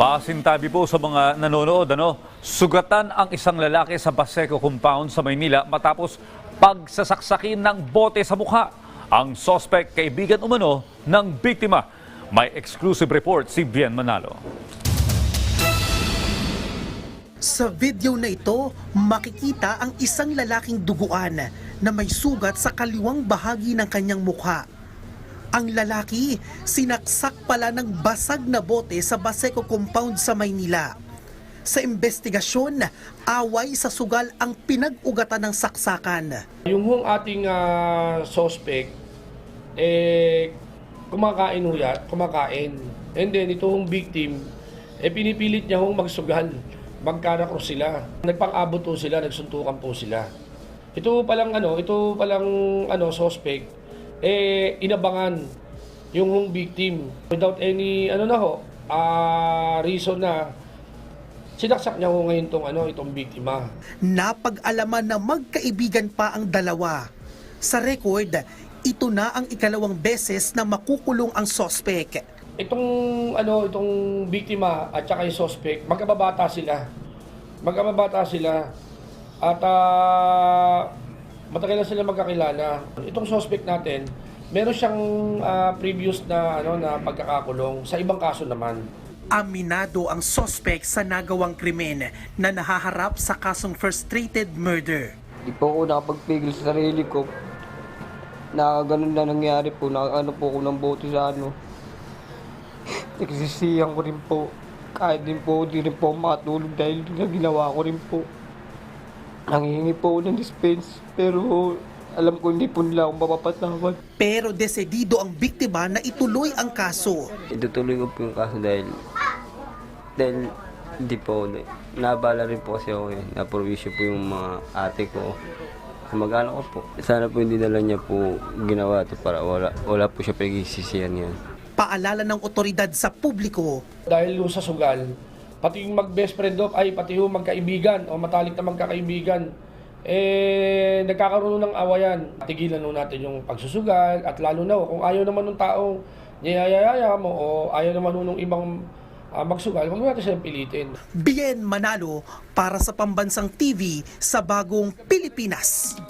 Pasintabi po sa mga nanonood, ano? Sugatan ang isang lalaki sa Baseco compound sa Maynila matapos pagsasaksakin ng bote sa mukha. Ang suspect kaibigan umano ng biktima. May exclusive report si Bien Manalo. Sa video na ito, makikita ang isang lalaking duguan na may sugat sa kaliwang bahagi ng kanyang mukha. Ang lalaki, sinaksak pala ng basag na bote sa Baseco compound sa Maynila. Sa investigasyon, away sa sugal ang pinag-ugatan ng saksakan. Yung hong ating ah, suspect, eh, kumakain ho yan, kumakain. And then, ito hong victim, eh, pinipilit niya hong magsugal. Magkarakros sila. Nagpang-abot sila, nagsuntukan po sila. Ito palang ano, ito palang ano, suspect, eh, inabangan yung victim. Without any, ano na ho, ah, reason na, sinaksak niya ho ngayon tong, ano, itong biktima. Napag-alaman na magkaibigan pa ang dalawa. Sa record, ito na ang ikalawang beses na makukulong ang sospek. Itong ano, itong biktima at saka yung suspect, magkababata sila. Magkababata sila. At ah, matagal na sila magkakilala. Itong suspect natin, meron siyang ah, previous na ano na pagkakakulong sa ibang kaso naman. Aminado ang sospek sa nagawang krimen na nahaharap sa kasong frustrated murder. Di po ako nakapagpigil sa sarili ko. Na ganun na nangyari po, na ano po ako ng bote sa ano. Nagsisiyan ko rin po. Kahit din po, di rin po makatulog dahil na ginawa ko rin po. Nangihingi po ako ng dispense, pero alam ko hindi po nila ako mapapatawad. Pero desedido ang biktima na ituloy ang kaso. itutuloy ko po yung kaso dahil dahil hindi po na, nabala rin po kasi ako eh. Naprovisyo po yung mga ate ko. Mag-ano ko po. Sana po hindi na lang niya po ginawa to para wala, wala po siya pagsisisihan yan. Paalala ng otoridad sa publiko, Dahil sa sugal, pati yung mag-best friend of, ay pati yung magkaibigan o matalik na magkakaibigan, eh, nagkakaroon ng awayan. Tigilan nun natin yung pagsusugal at lalo na kung ayaw naman ng taong niyayayaya mo o ayaw naman nun ng ibang ah, magsugal, huwag natin silang pilitin. Bien Manalo para sa Pambansang TV sa Bagong Pilipinas.